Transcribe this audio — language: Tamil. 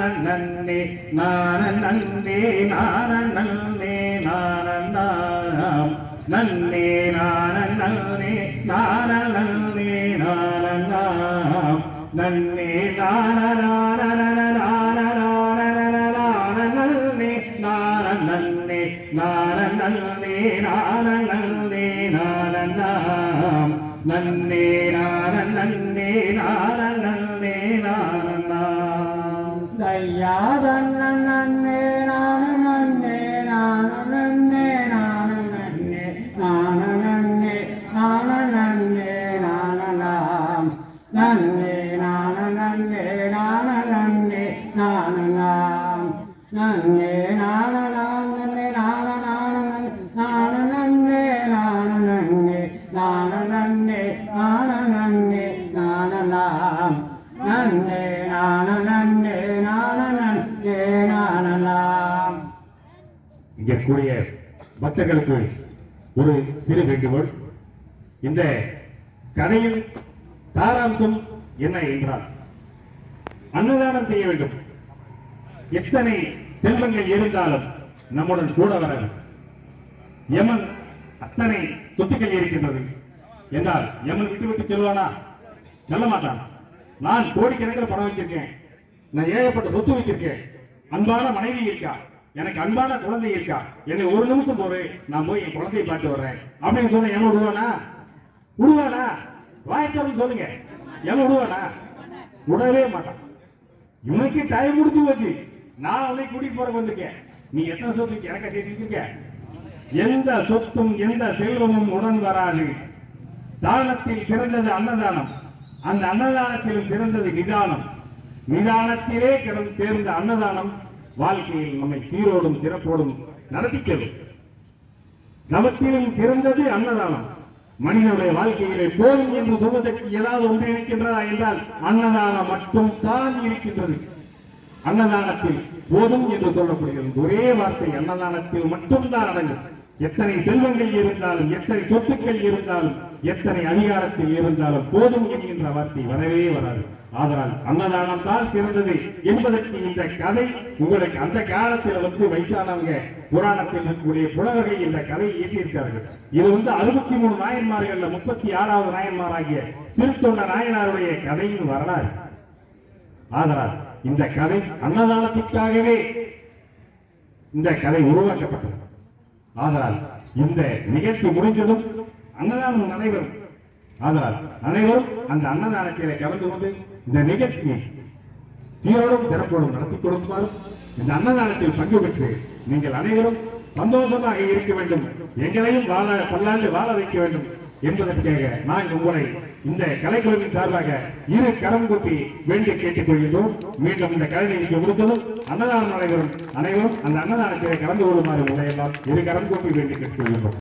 நன்னே நான நன்னே நான நன்னே நானந்தாம் நன்னே நான நன்னே நான நன்னே நானந்தாம் நன்னே நான நான நான நன்னே நான நன்னே நான நன்னே நான நன்னே நானந்தாம் நன்னே நான நன்னே நான நன்னே நான நன்னே நான நன்னே நான நன்னே நான நான நான நன்னே நான நன்னே நான நன்னே நான நன்னே நானலாம் நன்னே நான நன்னே நான நன்னே நானலாம் இங்கே கூடிய பக்தர்களுக்கு ஒரு சிறு வேண்டுகோள். இந்த கதையில் சாராம்சம் என்ன என்றால் அன்னதானம் செய்ய வேண்டும். எத்தனை செல்வங்கள் இருந்தாலும் நம்முடன் கூட வர யமன் அத்தனை சொத்துக்கள் இருக்கின்றது. என்றால் யமன் விட்டு விட்டு செல்வானா செல்ல மாட்டான். நான் கோடிக்கணக்கில் பணம் வச்சிருக்கேன். நான் ஏகப்பட்ட சொத்து வச்சிருக்கேன். அன்பான மனைவி இருக்கா? எனக்கு அன்பான குழந்தை இருக்கா? என்னை ஒரு நிமிஷம் போறேன் நான் போய் என் குழந்தையை பார்த்து வர்றேன். அப்படின்னு சொன்ன எவன் விடுவானா விடுவானா வாய்த்தவன் சொல்லுங்க. எவன் விடுவானா? விடவே மாட்டான். இவனுக்கு டைம் முடிஞ்சு போச்சு. நான் அவனை கூட்டிட்டு போற வந்திருக்கேன் நீ எத்தனை சொத்துக்கு எனக்கு சேர்த்து எந்த சொத்தும் எந்த செல்வமும் உடன் வராது. தானத்தில் பிறந்தது அன்னதானம். அந்த அன்னதானத்தில் பிறந்தது நிதானம். நிதானத்திலே கிடந்து சேர்ந்த அன்னதானம் வாழ்க்கையில் நம்மை சீரோடும் சிறப்போடும் நடத்திக்கிறது. நமத்திலும் சிறந்தது அன்னதானம். மனிதனுடைய வாழ்க்கையிலே போதும் என்று சொல்வதற்கு ஏதாவது ஒன்று இருக்கின்றதா என்றால் அன்னதானம் மட்டும் தான் இருக்கின்றது. அன்னதானத்தில் போதும் என்று சொல்லப்படுகிறது. ஒரே வார்த்தை அன்னதானத்தில் மட்டும்தான் அடங்கும். எத்தனை செல்வங்கள் இருந்தாலும் எத்தனை சொத்துக்கள் இருந்தாலும் எத்தனை அதிகாரத்தில் இருந்தாலும் போதும் என்கின்ற வார்த்தை வரவே வராது. ஆதலால் அன்னதானம் தான் சிறந்தது என்பதற்கு இந்த கதை உங்களுக்கு அந்த காலத்தில் வந்து வயசானவங்க புராணத்தில் இருக்கக்கூடிய புலவகை இந்த கதையை இயற்றியிருக்கார்கள் இது வந்து அறுபத்தி மூணு நாயன்மார்கள்ல முப்பத்தி ஆறாவது நாயன்மாராகிய திருத்தொண்ட நாயனாருடைய கதையின் வரலாறு. ஆதலால் இந்த கதை அன்னதானத்திற்காகவே இந்த கதை உருவாக்கப்பட்டது. ஆதலால் இந்த நிகழ்ச்சி முடிந்ததும் அன்னதானம் நடைபெறும். ஆதலால் அனைவரும் அந்த அன்னதானத்திலே கலந்து கொண்டு இந்த நிகழ்ச்சியை சீரோடும் சிறப்போடும் நடத்தி கொடுக்குமாறும் இந்த அன்னதானத்தில் பங்கு பெற்று நீங்கள் அனைவரும் சந்தோஷமாக இருக்க வேண்டும். எங்களையும் வாழ பல்லாண்டு வாழ வைக்க வேண்டும். என்பதற்காக நான் உங்களை இந்த கலைக்குழுவின் சார்பாக இரு கரம் கூட்டி வேண்டி கேட்டுக் கொள்கின்றோம். மீண்டும் இந்த கலை நிகழ்ச்சி முடித்ததும் அன்னதானம் நடைபெறும் அனைவரும் அந்த அன்னதானத்தை கலந்து கொள்ளுமாறு உங்களை எல்லாம் இரு கரம் கூட்டி வேண்டி கேட்டுக் கொள்கின்றோம்.